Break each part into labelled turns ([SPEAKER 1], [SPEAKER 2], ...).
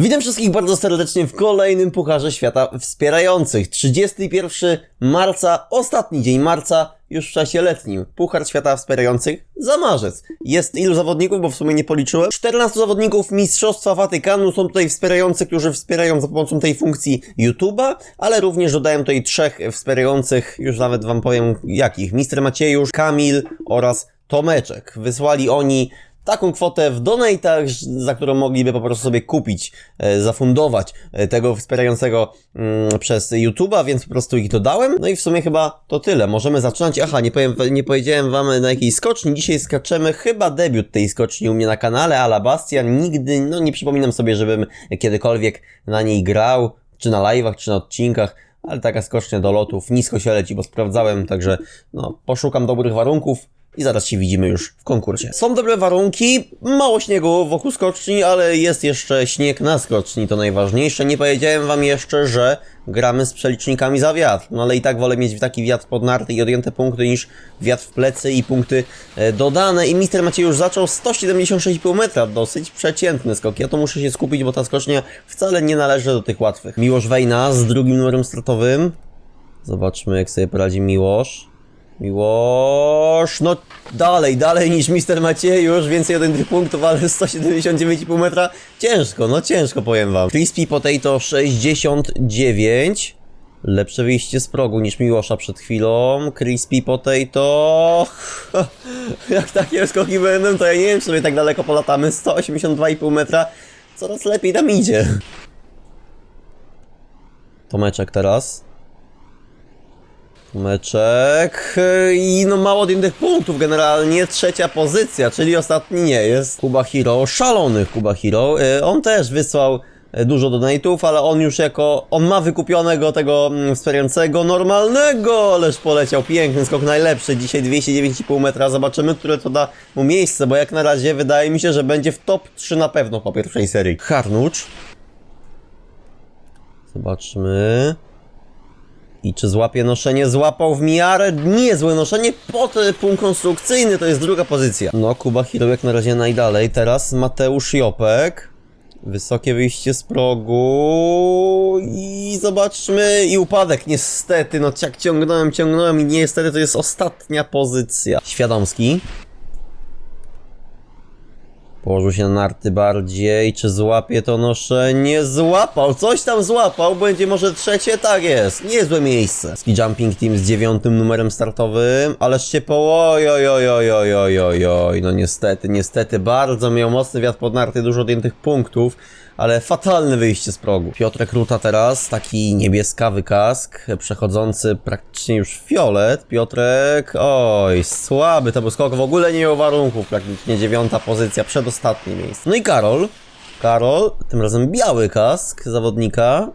[SPEAKER 1] Witam wszystkich bardzo serdecznie w kolejnym Pucharze Świata Wspierających. 31 marca, ostatni dzień marca, już w czasie letnim. Puchar Świata Wspierających za marzec. Jest ilu zawodników, bo w sumie nie policzyłem? 14 zawodników Mistrzostwa Watykanu są tutaj wspierający, którzy wspierają za pomocą tej funkcji YouTube'a, ale również dodałem tutaj trzech wspierających, już nawet wam powiem jakich. Mister Maciejusz, Kamil oraz Tomeczek. Wysłali oni taką kwotę w donatach, za którą mogliby po prostu sobie kupić, e, zafundować e, tego wspierającego mm, przez YouTube'a, więc po prostu ich dodałem. No i w sumie chyba to tyle. Możemy zaczynać. Aha, nie, powiem, nie powiedziałem wam na jakiej skoczni. Dzisiaj skaczemy chyba debiut tej skoczni u mnie na kanale, Alabastian. Nigdy, no nie przypominam sobie, żebym kiedykolwiek na niej grał, czy na live'ach, czy na odcinkach ale taka skocznia do lotów, nisko się leci, bo sprawdzałem, także no, poszukam dobrych warunków i zaraz się widzimy już w konkursie. Są dobre warunki, mało śniegu wokół skoczni, ale jest jeszcze śnieg na skoczni, to najważniejsze. Nie powiedziałem wam jeszcze, że gramy z przelicznikami za wiatr, no ale i tak wolę mieć taki wiatr pod narty i odjęte punkty niż wiatr w plecy i punkty e, dodane. I Mister Maciej już zaczął 176,5 metra, dosyć przeciętny skok. Ja to muszę się skupić, bo ta skocznia wcale nie należy do tych łatwych. Miłosz Wejna z drugim numerem startowym. Zobaczmy jak sobie poradzi Miłosz. Miłosz, no dalej, dalej niż Mister Maciejusz, więcej od tych punktów, ale 179,5 metra, ciężko, no ciężko powiem wam. Crispy Potato 69, lepsze wyjście z progu niż Miłosza przed chwilą. Crispy Potato, jak takie skoki będą, to ja nie wiem, czy sobie tak daleko polatamy, 182,5 metra, coraz lepiej nam idzie. Tomeczek teraz. Meczek. I no mało odjętych punktów generalnie, trzecia pozycja, czyli ostatni nie jest. Kuba Hero, szalony Kuba Hero, Y, on też wysłał y, dużo donate'ów, ale on już jako, on ma wykupionego tego mm, wspierającego normalnego, ależ poleciał, piękny skok, najlepszy, dzisiaj 209,5 metra, zobaczymy, które to da mu miejsce, bo jak na razie wydaje mi się, że będzie w top 3 na pewno po pierwszej serii. Harnucz. Zobaczmy. I czy złapie noszenie? Złapał w miarę niezłe noszenie pod e, punkt konstrukcyjny, to jest druga pozycja. No, Kuba Hiro jak na razie najdalej. Teraz Mateusz Jopek. Wysokie wyjście z progu i zobaczmy i upadek niestety, no jak ciągnąłem, ciągnąłem i niestety to jest ostatnia pozycja. Świadomski. Położył się na narty bardziej, czy złapie to noszenie? Złapał, coś tam złapał, będzie może trzecie? Tak jest, niezłe miejsce. Ski Jumping Team z dziewiątym numerem startowym, ależ się po... Oj, no niestety, niestety, bardzo miał mocny wiatr pod narty, dużo odjętych punktów, ale fatalne wyjście z progu. Piotrek Ruta teraz, taki niebieskawy kask, przechodzący praktycznie już w fiolet. Piotrek, oj, słaby to był skok, w ogóle nie miał warunków, praktycznie dziewiąta pozycja, przedostatnie miejsce. No i Karol, Karol, tym razem biały kask zawodnika,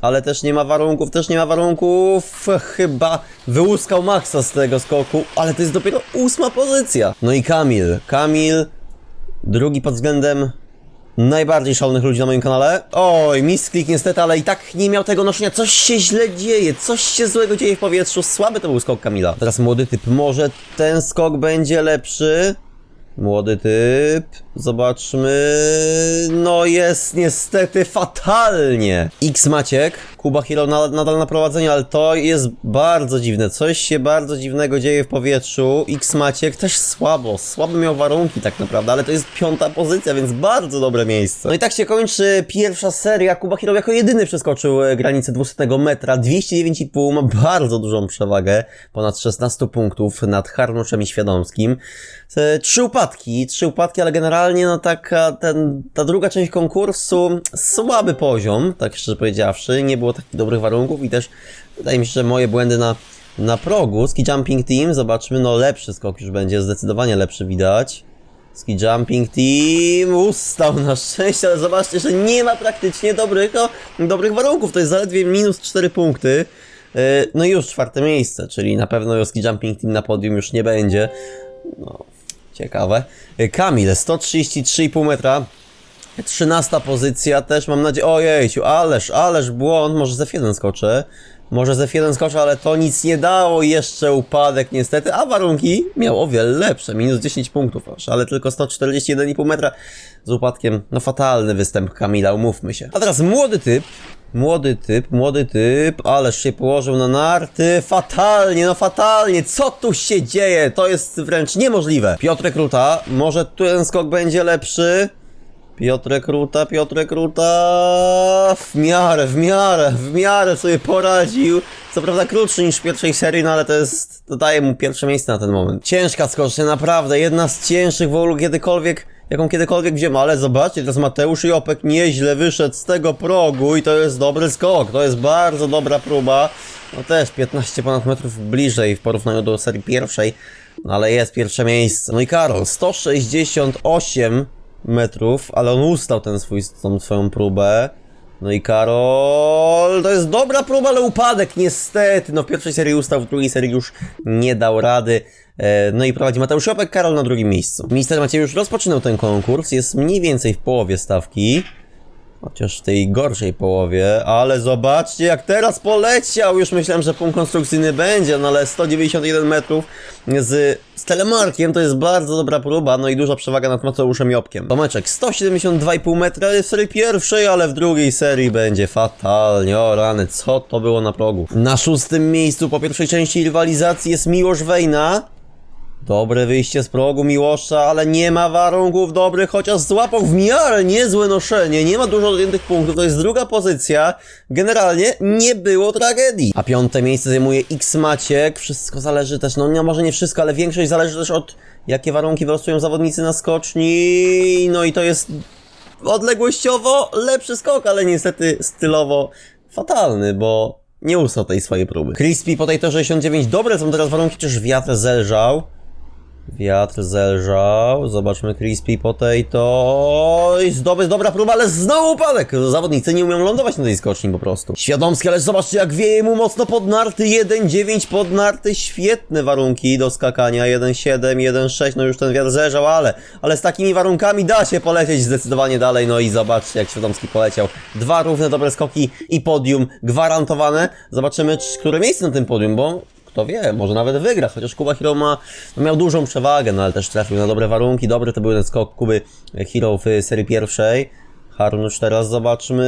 [SPEAKER 1] ale też nie ma warunków, też nie ma warunków. Chyba wyłuskał maksa z tego skoku, ale to jest dopiero ósma pozycja. No i Kamil, Kamil, drugi pod względem najbardziej szalonych ludzi na moim kanale. Oj, misklik niestety, ale i tak nie miał tego noszenia. Coś się źle dzieje, coś się złego dzieje w powietrzu. Słaby to był skok Kamila. Teraz młody typ, może ten skok będzie lepszy. Młody typ, zobaczmy. No jest niestety fatalnie. X Maciek, Kuba Hero nadal, na prowadzeniu, ale to jest bardzo dziwne. Coś się bardzo dziwnego dzieje w powietrzu. X Maciek też słabo, słabo miał warunki tak naprawdę, ale to jest piąta pozycja, więc bardzo dobre miejsce. No i tak się kończy pierwsza seria. Kuba Hero jako jedyny przeskoczył e, granicę 200 metra, 209,5, ma bardzo dużą przewagę, ponad 16 punktów nad Harnuszem i Świadomskim. E, Trzy upadki, trzy upadki, ale generalnie no taka, ten, ta druga część konkursu, słaby poziom, tak szczerze powiedziawszy, nie było takich dobrych warunków i też wydaje mi się, że moje błędy na, na progu. Ski Jumping Team, zobaczmy, no lepszy skok już będzie, zdecydowanie lepszy widać. Ski Jumping Team ustał na szczęście, ale zobaczcie, że nie ma praktycznie dobrych, no, dobrych warunków, to jest zaledwie minus 4 punkty. Yy, No i już czwarte miejsce, czyli na pewno Ski Jumping Team na podium już nie będzie. No, ciekawe. Kamil, 133,5 metra. Trzynasta pozycja też mam nadzieję. Ojejciu, ależ, ależ błąd. Może z F1 skoczę. Może z F1 skoczę, ale to nic nie dało. Jeszcze upadek niestety, a warunki miał o wiele lepsze. Minus 10 punktów aż, ale tylko 141,5 metra z upadkiem. No fatalny występ Kamila, umówmy się. A teraz młody typ. Młody typ, młody typ, ależ się położył na narty. Fatalnie, no fatalnie. Co tu się dzieje? To jest wręcz niemożliwe. Piotrek Ruta, może ten skok będzie lepszy? Piotrek Ruta, Piotrek Ruta w miarę, w miarę, w miarę sobie poradził. Co prawda krótszy niż w pierwszej serii, no ale to jest, to daje mu pierwsze miejsce na ten moment. Ciężka skocznia, naprawdę, jedna z cięższych w ogóle kiedykolwiek, jaką kiedykolwiek wziąłem, ale zobaczcie, teraz Mateusz Jopek nieźle wyszedł z tego progu i to jest dobry skok, to jest bardzo dobra próba. No też 15 ponad metrów bliżej w porównaniu do serii pierwszej, no ale jest pierwsze miejsce. No i Karol, 168 metrów, ale on ustał ten swój, tą swoją próbę. No i Karol, to jest dobra próba, ale upadek niestety. No w pierwszej serii ustał, w drugiej serii już nie dał rady. E, No i prowadzi Mateusz Jopek, Karol na drugim miejscu. Minister Maciej już rozpoczynał ten konkurs, jest mniej więcej w połowie stawki. Chociaż w tej gorszej połowie, ale zobaczcie jak teraz poleciał! Już myślałem, że punkt konstrukcyjny będzie, no ale 191 metrów z, z telemarkiem to jest bardzo dobra próba, no i duża przewaga nad Mateuszem Jobkiem. Tomeczek 172,5 metra w serii pierwszej, ale w drugiej serii będzie fatalnie. O rany, co to było na progu? Na szóstym miejscu po pierwszej części rywalizacji jest Miłosz Wejna. Dobre wyjście z progu Miłosza, ale nie ma warunków dobrych, chociaż złapał w miarę niezłe noszenie, nie ma dużo odjętych punktów, to jest druga pozycja. Generalnie nie było tragedii. A piąte miejsce zajmuje X Maciek, wszystko zależy też, no nie, może nie wszystko, ale większość zależy też od jakie warunki wylosują zawodnicy na skoczni, no i to jest odległościowo lepszy skok, ale niestety stylowo fatalny, bo nie ustał tej swojej próby. Crispy po tej to 69, dobre są teraz warunki, czyż wiatr zelżał. Wiatr zelżał. Zobaczmy Crispy po tej to. Jest dobry, dobra próba, ale znowu upadek. Zawodnicy nie umieją lądować na tej skoczni po prostu. Świadomski, ale zobaczcie jak wieje mu mocno pod narty. 1,9 pod narty. Świetne warunki do skakania. 1,7, 1,6. No już ten wiatr zelżał, ale, ale z takimi warunkami da się polecieć zdecydowanie dalej. No i zobaczcie jak Świadomski poleciał. Dwa równe dobre skoki i podium gwarantowane. Zobaczymy, czy- które miejsce na tym podium, bo kto wie, może nawet wygra, chociaż Kuba Hero ma, no miał dużą przewagę, no ale też trafił na dobre warunki, dobry to był ten skok Kuby Hero w serii pierwszej. Harnusz teraz zobaczmy.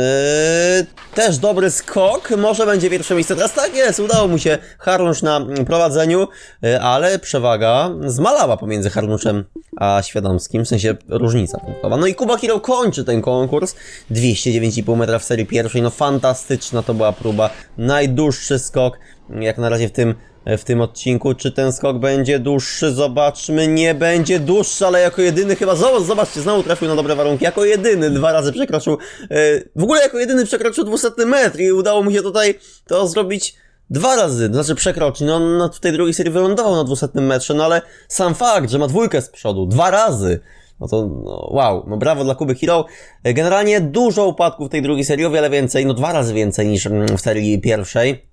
[SPEAKER 1] Też dobry skok, może będzie pierwsze miejsce. Teraz tak jest, udało mu się Harnusz na prowadzeniu, y, ale przewaga zmalała pomiędzy Harnuszem a Świadomskim, w sensie różnica punktowa. No i Kuba Hero kończy ten konkurs. 209,5 metra w serii pierwszej, no fantastyczna to była próba. Najdłuższy skok, jak na razie w tym w tym odcinku. Czy ten skok będzie dłuższy? Zobaczmy. Nie będzie dłuższy, ale jako jedyny chyba. Zobacz, zobaczcie, znowu trafił na dobre warunki. Jako jedyny dwa razy przekroczył. e, w ogóle jako jedyny przekroczył 200 metr i udało mu się tutaj to zrobić. Dwa razy, to znaczy przekroczyć, no, no w tej drugiej serii wylądował na 200 metrze, no ale sam fakt, że ma dwójkę z przodu, dwa razy, no to no, wow, no brawo dla Kuby Hero. E, Generalnie dużo upadków w tej drugiej serii, o wiele więcej, no dwa razy więcej niż mm, w serii pierwszej.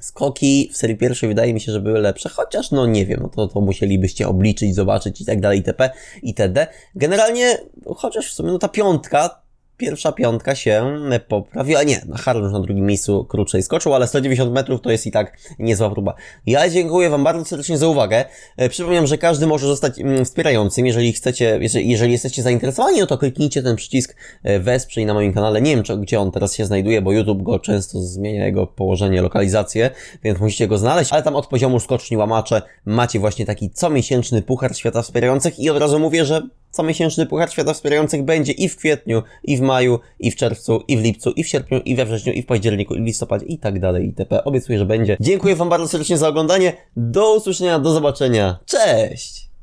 [SPEAKER 1] Skoki w serii pierwszej wydaje mi się, że były lepsze, chociaż no nie wiem, no to, to musielibyście obliczyć, zobaczyć i tak dalej, itp. itd. Generalnie, chociaż w sumie no ta piątka, pierwsza piątka się poprawiła, nie, na Harlem na drugim miejscu krótszej skoczył, ale 190 metrów to jest i tak niezła próba. Ja dziękuję Wam bardzo serdecznie za uwagę. E, Przypominam, że każdy może zostać mm, wspierającym, jeżeli chcecie, jeżeli, jesteście zainteresowani, no to kliknijcie ten przycisk e, wesprzyj na moim kanale. Nie wiem, gdzie on teraz się znajduje, bo YouTube go często zmienia jego położenie, lokalizację, więc musicie go znaleźć, ale tam od poziomu skoczni łamacze macie właśnie taki comiesięczny Puchar Świata Wspierających i od razu mówię, że comiesięczny Puchar Świata Wspierających będzie i w kwietniu, i w maju, i w czerwcu, i w lipcu, i w sierpniu, i we wrześniu, i w październiku, i w listopadzie, i tak dalej, itp. Obiecuję, że będzie. Dziękuję Wam bardzo serdecznie za oglądanie. Do usłyszenia, do zobaczenia. Cześć!